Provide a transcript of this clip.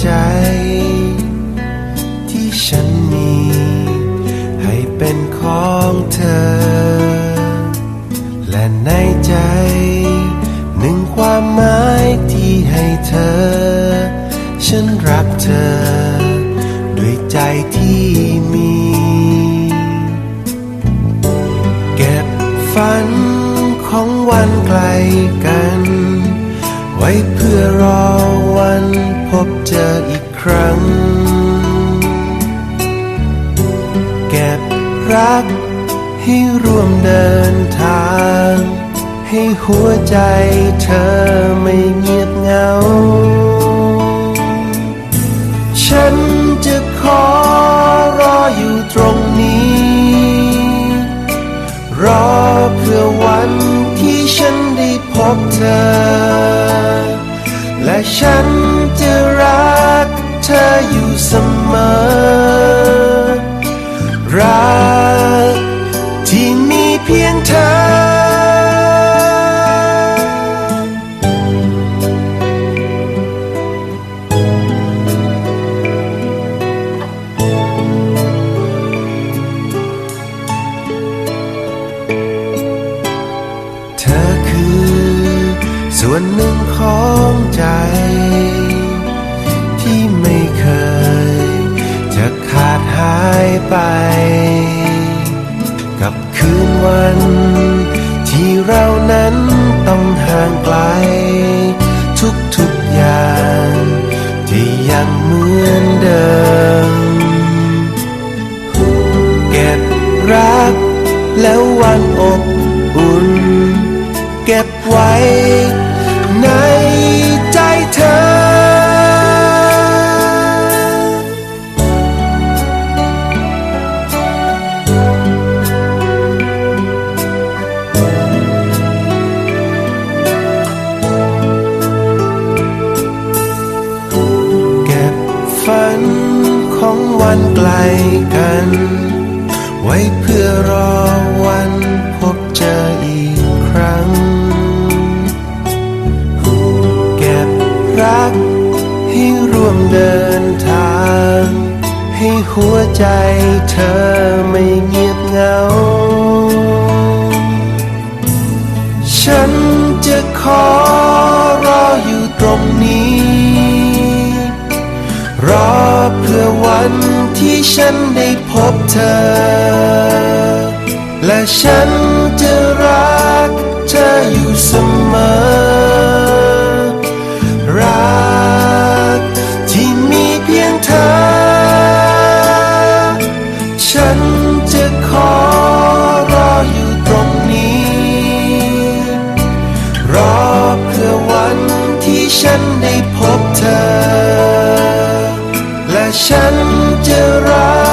ใจ ที่ฉันมี ให้เป็นของเธอ และในใจ หนึ่งความหมายที่ให้เธอ ฉันรักเธอ ด้วยใจที่มี เก็บฝันของวันไกลกัน ไว้เพื่อรอ วันพบเจออีกครั้ง เก็บรักให้ร่วมเดินทาง ให้หัวใจเธอไม่เงียบเหงา ฉันจะขอรออยู่ตรงนี้ รอเพื่อวันที่ฉันได้พบเธอ ฉันจะรักเธออยู่เสมอ รักที่มีเพียงเธอ เธอคือส่วนหนึ่งของ ไป กับคืนวัน ที่เรานั้นต้องห่างไกล ทุกทุกอย่าง ที่ยังเหมือนเดิม เก็บรักแล้ววันอบ ของวันไกลกัน ไว้เพื่อรอวันพบเจออีกครั้ง เก็บรักให้ร่วมเดินทาง ให้หัวใจเธอไม่เงียบเหงา ฉันจะขอ ที่ฉันได้พบเธอ และฉันจะรักเธออยู่เสมอ รักที่มีเพียงเธอ ฉันจะขอรออยู่ตรงนี้ รอเพื่อวันที่ฉันได้พบเธอ และฉัน To rise.